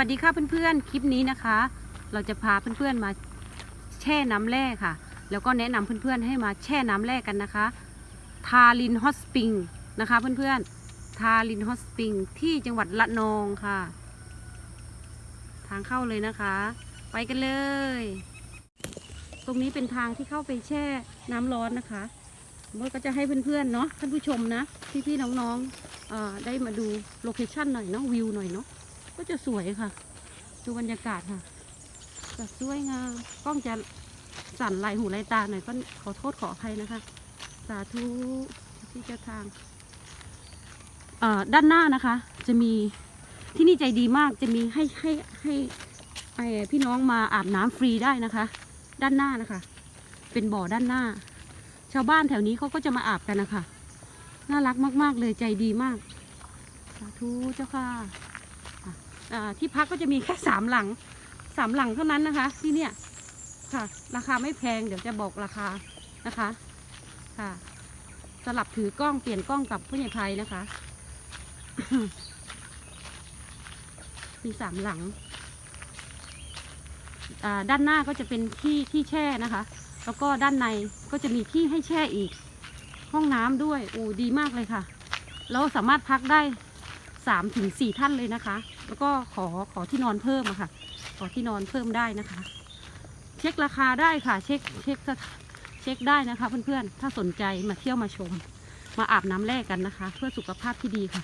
สวัสดีค่ะเพื่อนๆ คลิปนี้นะคะ เราจะพาเพื่อนๆมาแช่น้ำแร่ค่ะ แล้วก็แนะนำเพื่อนๆให้มาแช่น้ำแร่กันนะคะ ทาลินฮอตสปริงนะคะเพื่อนๆ ทาลินฮอตสปริงที่จังหวัดละนองค่ะ ทางเข้าเลยนะคะ ไปกันเลย ตรงนี้เป็นทางที่เข้าไปแช่น้ำร้อนนะคะมดก็จะให้เพื่อนๆเนาะท่านผู้ชมนะพี่ๆน้องๆได้มาดูโลเคชั่นหน่อยเนาะวิวหน่อยเนาะ ก็จะสวยค่ะ ดูบรรยากาศค่ะจะสวยงามกล้องจะสั่นไหลหูไหลตาหน่อยก็ขอโทษขออภัยนะคะ สาธุที่เจ้าทางอ่อด้านหน้านะคะ จะมีที่นี่ใจดีมากจะมีให้ให้ให้ไอพี่น้องมาอาบน้ำฟรีได้นะคะ ด้านหน้านะคะ เป็นบ่อด้านหน้า ชาวบ้านแถวนี้เขาก็จะมาอาบกันนะคะ น่ารักมาก ๆ เลยใจดีมาก สาธุเจ้าค่ะ ที่พักก็จะมีแค่สามหลังสามหลังเท่านั้นนะคะ ที่เนี่ยค่ะ ราคาไม่แพงเดี๋ยวจะบอกราคานะคะค่ะสลับถือกล้องเปลี่ยนกล้องกับผู้ใหญ่ไทยนะคะ มีสามหลังอ่าด้านหน้าก็จะเป็นที่ที่แช่นะคะ แล้วก็ด้านในก็จะมีที่ให้แช่อีก ห้องน้ำด้วยโอ้ดีมากเลยค่ะ แล้วสามารถพักได้สามถึงสี่ท่านเลยนะคะ แล้วก็ขอขอที่นอนเพิ่มอะค่ะ ขอที่นอนเพิ่มได้นะคะ เช็คราคาได้ค่ะ เช็คเช็คเช็คได้นะคะ เพื่อนๆ ถ้าสนใจมาเที่ยวมาชม มาอาบน้ำแร่กันนะคะ เพื่อสุขภาพที่ดีค่ะ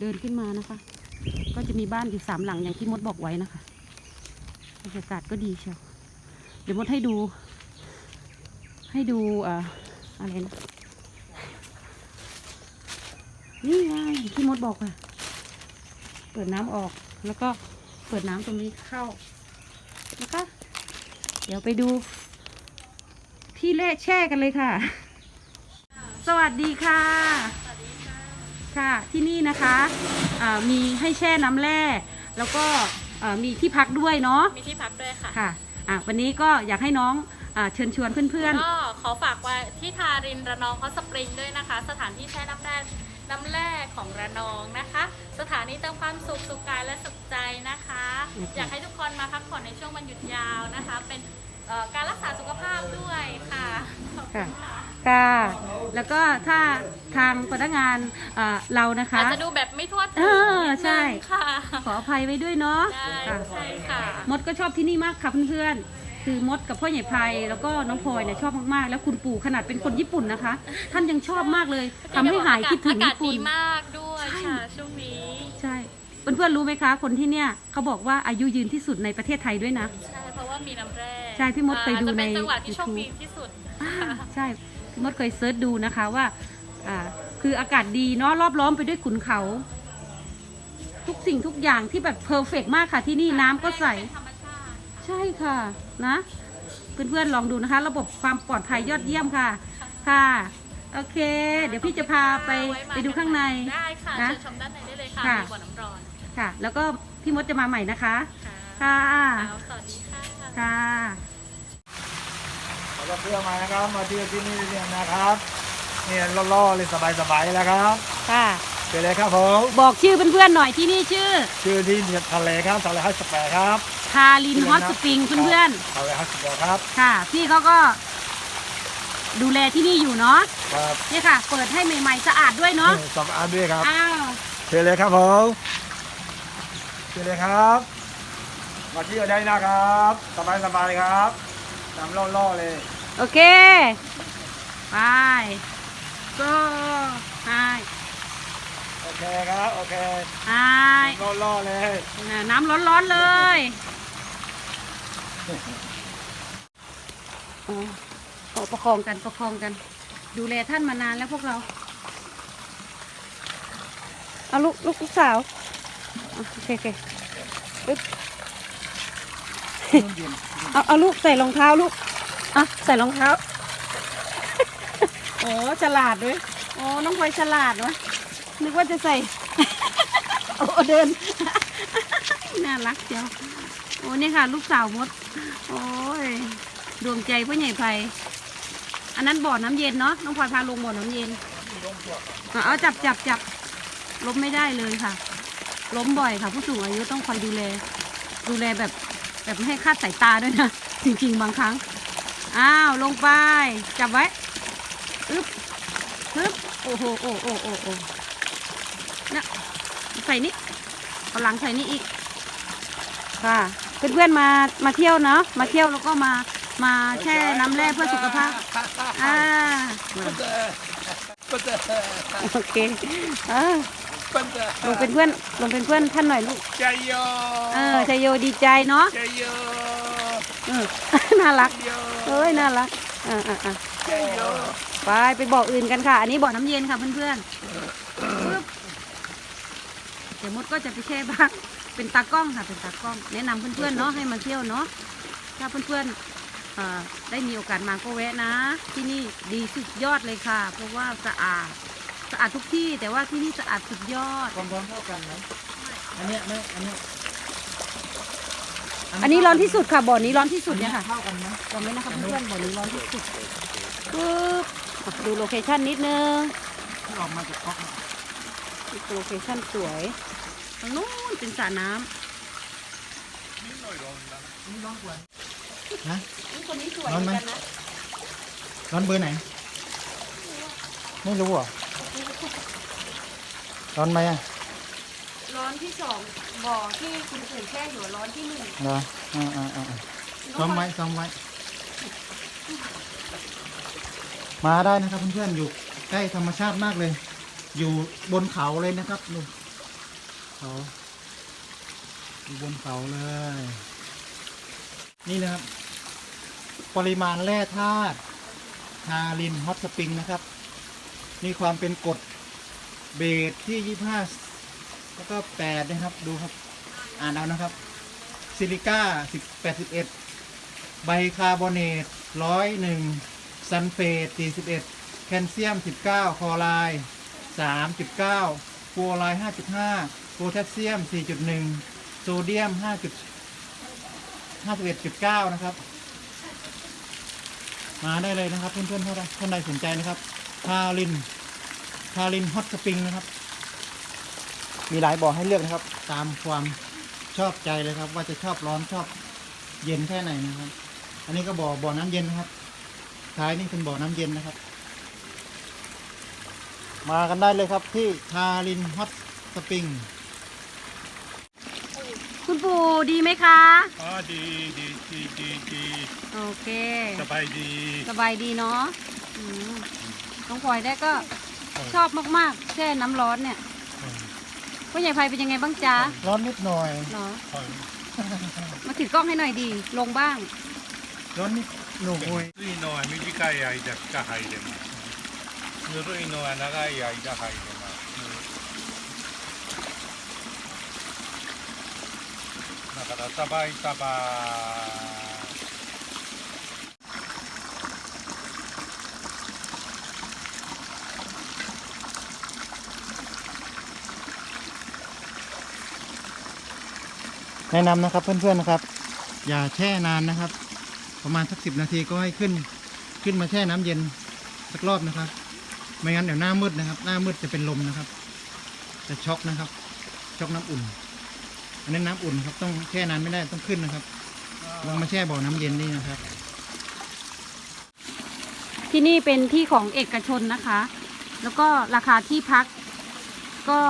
เดินขึ้นมานะคะ ก็จะมีบ้านอยู่สามหลังอย่างที่มดบอกไว้นะคะบรรยากาศก็ดีเชียวเดี๋ยวมดให้ดู ให้ดูอ่ออะไรนะนี่ไงที่มดบอกอะเปิดน้ำออกแล้วก็เปิดน้ำตรงนี้เข้านะคะเดี๋ยวไปดู ที่แร่แช่กันเลยค่ะ สวัสดีค่ะ ค่ะที่นี่นะคะอ่ามีให้แช่น้ำแร่แล้วก็อ่ามีที่พักด้วยเนาะมีที่พักด้วยค่ะค่ะอะวันนี้ก็อยากให้น้องอาเชิญชวนเพื่อนก็ขอฝากไว้ที่ทารินระนองฮอตสปริงด้วยนะคะ สถานที่แช่น้ำแร่น้ำแร่ของระนองนะคะ สถานีเติมความสุขสุขกายและสุขใจนะคะ อยากให้ทุกคนมาพักผ่อนในช่วงวันหยุดยาวนะคะ เป็น เอ่อการรักษาสุขภาพด้วยค่ะขอบคุณค่ะๆค่ะ แล้วก็ถ้าทางพนักงานอ่าเรานะคะอาจจะดูแบบไม่ทั่วถึงเออใช่นิดนึงค่ะ ขออภัยไว้ด้วยเนาะได้ค่ะ ใช่ค่ะ มดก็ชอบที่นี่มากค่ะเพื่อนๆ คือมดกับพ่อใหญ่ไพรแล้วก็น้องพลอยเนี่ยชอบมากๆ แล้วคุณปู่ขนาดเป็นคนญี่ปุ่นนะคะ ท่านยังชอบมากเลยทำให้หายคิดถึงอากาศญี่ปุ่น ดีมากด้วยใช่ ค่ะช่วงนี้ ใช่เพื่อนๆรู้ไหมคะ คนที่เนี่ยเขาบอกว่าอายุยืนที่สุดในประเทศไทยด้วยนะ ใช่ เพราะว่ามีน้ำแร่ ใช่พี่มดเคยดูอาจจะเป็นในจังหวัดที่โชค YouTube ดีที่สุด อ่าใช่พี่มดเคยเซิร์ชดูนะคะว่าอ่า คืออากาศดีเนาะรอบล้อมไปด้วยขุนเขา ทุกสิ่งทุกอย่างที่แบบเพอร์เฟกมากค่ะที่นี่น้ำก็ใสธรรมชาติ ใช่ค่ะนะ เพื่อนๆลองดูนะคะ ระบบความปลอดภัยยอดเยี่ยมค่ะ ค่ะ โอเค เดี๋ยวพี่จะพาไปว้มไปดูข้างใน ได้ค่ะนะเชิญชมด้านในได้เลยค่ะค่ะ มีบ่อน้ำร้อนค่ะ แล้วก็พี่มดจะมาใหม่นะคะ ค่ะ ค่ะแล้วสวัสดีค่ะ ค่ะเราก็เพื่อมานะครับ มาเที่ยวที่นี่เนี่ยนะครับเนี่ยล่อๆเลยสบายๆแล้วครับ ค่ะเจอเลยครับผมบอกชื่อเพื่อนๆหน่อยที่นี่ชื่อ ชื่อที่ทะเลครับทะเลฮัสแปร์ครับทาลินฮอตสปริงเพื่อนทะเลฮัสแปร์ครับๆค่ะ พี่เขาก็ ดูแลที่นี่อยู่เนาะครับนี่ค่ะ เปิดให้ใหม่ๆสะอาดด้วยเนาะสบายด้วยครับอ้าวเชิญเลยครับผมเชิญเลยครับ มาเที่ยวได้นะครับ สบายๆครับตามล่อๆเลย โอเค ไปก็ไปโอเคครับ โอเคไปล่อๆเลย น้ำร้อนๆเลยอ๋อขอประคองกันประคองกัน ดูแลท่านมานานแล้วพวกเรา เอาลูกลูกลูกสาวอะโอเคโอเคปึ๊บ เอาเอาลูกใส่รองเท้าลูกอะใส่รองเท้า โอ้ฉลาดด้วยโอ้น้องพลอยฉลาดวะนึกว่าจะใส่โอ้เดินน่ารักเจียวโอ้นี่ค่ะ ลูกสาวมด โอ้ยดวงใจพ่อใหญ่ไพอันนั้นบ่อน้ำเย็นเนาะน้องพลอยพาลงบ่อน้ำเย็นเอาเอาจับจับจับล้มไม่ได้เลยค่ะ ล้มบ่อยค่ะ ผู้สูงอายุต้องคอยดูแล ดูแลแบบ แบบไม่ให้คลาดสายตาด้วยนะ จริง ๆ บางครั้ง อ้าว ลงไป จับไว้อึ๊บฮึบโอ้โหโอ้โอ้โอ้โอ้นะใส่นี่เอาหลังใส่นี่อีก ค่ะ เพื่อนๆมามาเที่ยวเนาะมาเที่ยวแล้วก็มามาแช่น้ำแร่เพื่อสุขภาพอ่าโอเค เออลงเป็นเพื่อนลงเป็นเพื่อนท่านหน่อยลูกใจโยเออชัยโยดีใจเนาะใจโยเออ น่ารักเอ้ยน่ารักอ่าอ่าอ่าใจโยไปไปบ่ออื่นกันค่ะ อันนี้บ่อน้ำเย็นค่ะเพื่อนๆปึ๊บเดี๋ยวมดก็จะไปแช่บ้างเป็นตากล้องค่ะเป็นตากล้อง แนะนำเพื่อนๆเนาะให้มาเที่ยวเนาะถ้าเพื่อนๆเอ่อได้มีโอกาสมาก็แวะนะ ที่นี่ดีสุดยอดเลยค่ะ เพราะว่าสะอาด สะอาดทุกที่ แต่ว่าที่นี่สะอาดสุดยอด ความร้อนเท่ากันไหมอันเนี้ยไม่อันเนี้ยอันนี้ร้อนที่สุดค่ะบ่อนี้ร้อนที่สุดเนี่ยค่ะเท่ากันไหมจำไว้นะคะเพื่อนๆบ่อนี้ร้อนที่สุดปึ๊บอะดูโลเคชั่นนิดนึงที่ออกมาจากก๊อกเนี่ยโลเคชั่นสวยตรงนู้นเป็นสระน้นี่ร้อนกว่านะำนี่คนนี้สวยร้อนไหมเหมือนกันนะร้อนเบอร์ไหน ไม่รู้อะ ร้อนไหมอะร้อนที่สองบ่อที่คุณปู่แช่อยู่ร้อนที่หนึ่งเหรออ่าอ่าอ่าซ้อมไว้ซ้อมไว้ มาได้นะครับเพื่อนๆอยู่ใกล้ธรรมชาติมากเลย อยู่บนเขาเลยนะครับลุงเขาอยู่บนเขาเลย นี่นะครับ ปริมาณแร่ธาตุทาลินฮอตสปริงนะครับ มีความเป็นกรดเบสที่ 25 แล้วก็ 8 นะครับ ดูครับ อ่านเอานะครับ ซิลิก้า10 81 ไบคาร์บอเนต 101 ซัลเฟต 41 แคลเซียม 19 คลอไรด์3.9ฟลูออไรด์5.5 โพแทสเซียม 4.1 โซเดียม 5. 51.9 นะครับ มาได้เลยนะครับ เพื่อนๆท่านใดท่านใดสนใจนะครับทาลิน ทาลินฮอตสปริงนะครับ มีหลายบ่อให้เลือกนะครับ ตามความชอบใจเลยครับ ว่าจะชอบร้อนชอบเย็นแค่ไหนนะครับ อันนี้ก็บ่อบ่อน้ำเย็นนะครับ ท้ายนี่เป็นบ่อน้ำเย็นนะครับ มากันได้เลยครับที่ทาลินฮอตสปริงคุณปู่ดีไหมคะ อ๋อดีดีดีดีดีโอเค สบายดี สบายดีเนาะอืมน้องพลอยได้ก็ ชอบมากๆ แช่น้ำร้อนเนี่ยพ่อใหญ่ไพเป็นยังไงบ้างจ๊ะ ร้อนนิดหน่อย เนาะมาถือกล้องให้หน่อยดี ลงบ้าง ร้อนนิดหน่อย 薄いのは短い間しか入れます。ぬるいのは長い間入れます。だからサバイサバ แนะนำนะครับเพื่อนๆนะครับ อย่าแช่นานนะครับ ประมาณสักสิบนาทีก็ให้ขึ้น ขึ้นมาแช่น้ำเย็นสักรอบนะครับ ไม่งั้นเดี๋ยวหน้ามืดนะครับ หน้ามืดจะเป็นลมนะครับ จะช็อกนะครับ ช็อกน้ำอุ่น อันนั้นน้ำอุ่นครับต้องแช่นานไม่ได้ต้องขึ้นนะครับลองมาแช่บ่อน้ำเย็นนี่นะครับ ที่นี่เป็นที่ของเอกชนนะคะ แล้วก็ราคาที่พักก็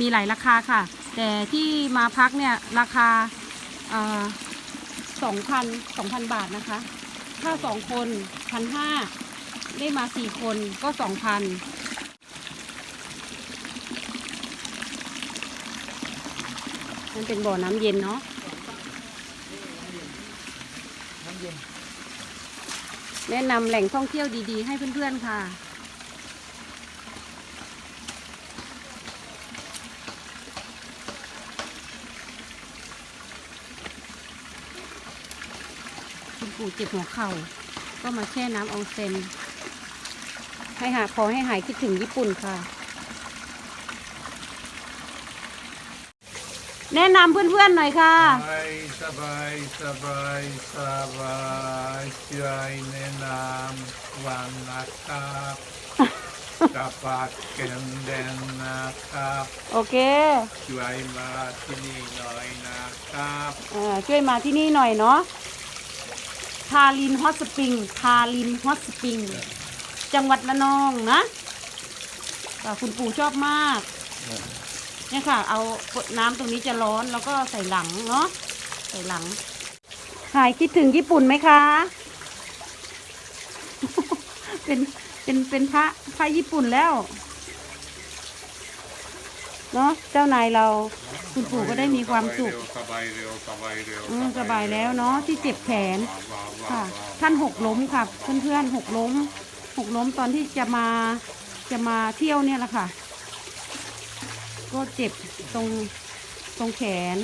มีหลายราคาค่ะ แต่ที่มาพักเนี่ยราคาสองพันสองพันบาทนะคะ ถ้าสองคนพันห้าได้มาสี่คนก็สองพันมันเป็นบ่อน้ำเย็นเนาะแนะนำแหล่งท่องเที่ยวดีๆ ให้เพื่อนๆค่ะ ปู่เจ็บหัวเข่า ก็มาแช่น้ำอองเซนให้หาขอให้หายคิดถึงญี่ปุ่นค่ะ แนะนำเพื่อนๆหน่อยค่ะ สบายสบายสบายสบายช่วยแนะนำวันนะครับกระปักเกนเดนนะครับโอเคช่วยมาที่นี่หน่อยนะครับ อ่อช่วยมาที่นี่หน่อยเนาะ ทาลินฮอตสปริงทาลินฮอตสปริงจังหวัดระนองนะอ่คุณปู่ชอบมากเนี่ยค่ะ เอาน้ำตรงนี้จะร้อนแล้วก็ใส่หลังเนาะใส่หลังหายคิดถึงญี่ปุ่นไหมคะ เป็นเป็นเป็นพระพระญี่ปุ่นแล้ว เนาะเจ้านายเราคุณปู่ก็ได้มีความสุขสบายเร็วสบายเร็วอืมสบายแล้วเนาะที่เจ็บแขนค่ะ ท่านหกล้มค่ะเพื่อนๆหกล้มหกล้มตอนที่จะมาจะมาเที่ยวเนี่ยแหละค่ะ ก็เจ็บตรงตรงแขน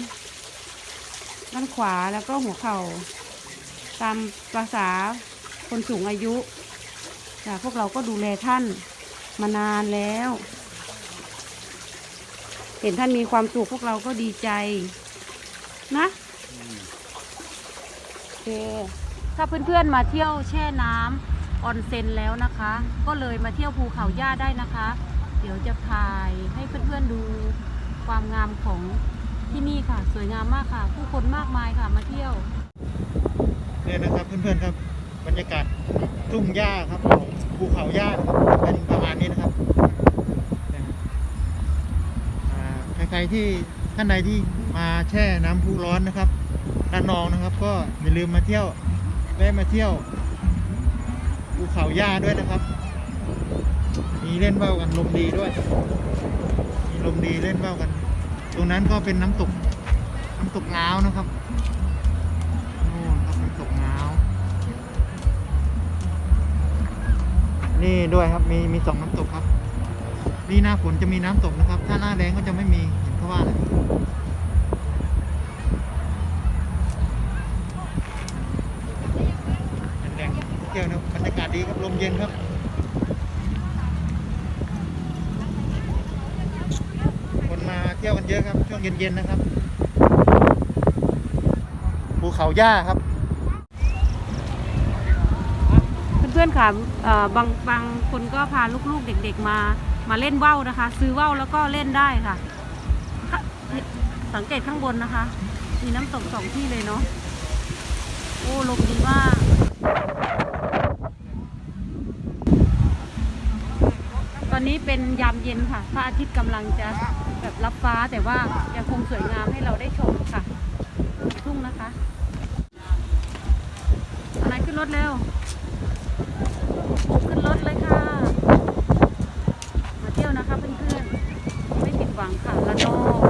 ด้านขวาแล้วก็หัวเข่า ตามภาษาคนสูงอายุแต่พวกเราก็ดูแลท่านมานานแล้ว เห็นท่านมีความสุขพวกเราก็ดีใจ นะโอเคถ้าเพื่อนๆมาเที่ยวแช่น้ำออนเซ็นแล้วนะคะ ก็เลยมาเที่ยวภูเขาย่าได้นะคะ เดี๋ยวจะถ่ายให้เพื่อนๆดูความงามของที่นี่ค่ะ สวยงามมากค่ะ ผู้คนมากมายค่ะมาเที่ยวเนี่ยนะครับเพื่อนๆครับบรรยากาศทุ่งหญ้าครับของภูเขาหญ้าครับเป็นประมาณนี้นะครับเนี่ยอ่า ใครที่ท่านใดที่มาแช่น้ำพุร้อนนะครับระนองนะครับ ก็อย่าลืมมาเที่ยวแวะมาเที่ยวภูเขาหญ้าด้วยนะครับ มีเล่นว่ากันลมดีด้วย มีลมดีเล่นว่ากัน ตรงนั้นก็เป็นน้ำตกน้ำตกง้าวนะครับโน่นครับน้ำตกหนาวนี่ด้วยครับมีมีสองน้ำตกครับนี่หน้าฝนจะมีน้ำตกนะครับ ถ้าหน้าแรงก็จะไม่มี เห็นเขาว่านะแดงเที่ยวนะบรรยากาศดีครับลมเย็นครับคนมาเที่ยวกันเยอะครับช่วงเย็นๆนะครับภูเขาหญ้าครับเพื่อนๆค่ะเอ่อบางบางคนก็พาลูกๆเด็ก ๆ มามาเล่นว่าวนะคะ ซื้อว่าวแล้วก็เล่นได้ค่ะ สังเกตข้างบนนะคะ มีน้ำตกสองที่เลยเนาะโอ้ลมดีมากตอนนี้เป็นยามเย็นค่ะพระอาทิตย์กำลังจะแบบรับฟ้าแต่ว่ายังคงสวยงามให้เราได้ชมค่ะ ทุ่งนะคะอะไรขึ้นรถเร็วขึ้นรถเลยค่ะ มาเที่ยวนะคะเพื่อนๆ ไม่ผิดหวังค่ะละนอง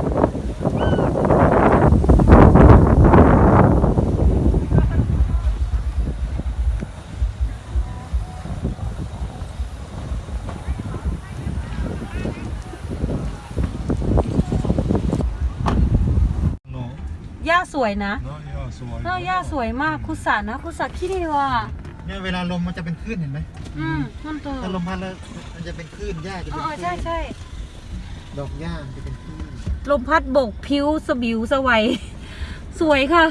หญ้าส วยนะเนาะย่าสวยเออหญ้าสวยมากคุสานะคุสาขี้ดีว่ะเนี่ยเวลาลมมันจะเป็นคลื่นเห็นไหมอืมนั่นตัวถ้าลมพัดแล้วมันจะเป็นคลื่นหญ้าจะอ๋เป็นอคลื่นใช่ใช่ดอกหญ้ามันจะเป็นคลื่นลมพัดโบกผิวสบิวสวัย สวยค่ะ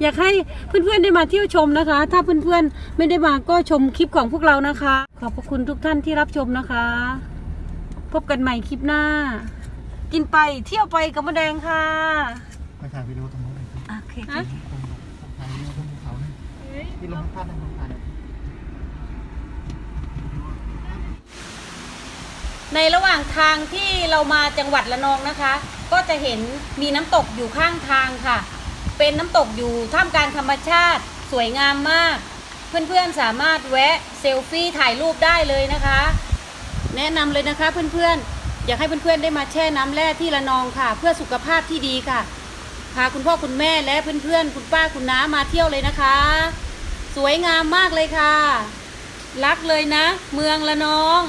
อยากให้เพื่อนๆได้มาเที่ยวชมนะคะ ถ้าเพื่อนๆไม่ได้มาก็ชมคลิปของพวกเรานะคะ ขอบพระคุณทุกท่านที่รับชมนะคะ พบกันใหม่คลิปหน้า กินไปเที่ยวไปกับมะแดงค่ะไปถ่ายวิดีโอตรงนู้ นเลยโอเคตรงถ่ายวิดีโอตรงภูเขาเนี่ยที่ลมพัดนะลมพัดเนี่ยในระหว่างทางที่เรามาจังหวัดระนองนะคะ ก็จะเห็นมีน้ำตกอยู่ข้างทางค่ะ เป็นน้ำตกอยู่ท่ามกลางธรรมชาติสวยงามมาก เพื่อนๆสามารถแวะเซลฟี่ถ่ายรูปได้เลยนะคะ แนะนำเลยนะคะเพื่อนๆอยากให้เพื่อนๆได้มาแช่น้ำแร่ที่ระนองค่ะ เพื่อสุขภาพที่ดีค่ะ พาคุณพ่อคุณแม่และเพื่อนๆ คุณป้าคุณน้ามาเที่ยวเลยนะคะ สวยงามมากเลยค่ะ รักเลยนะ เมืองละนอง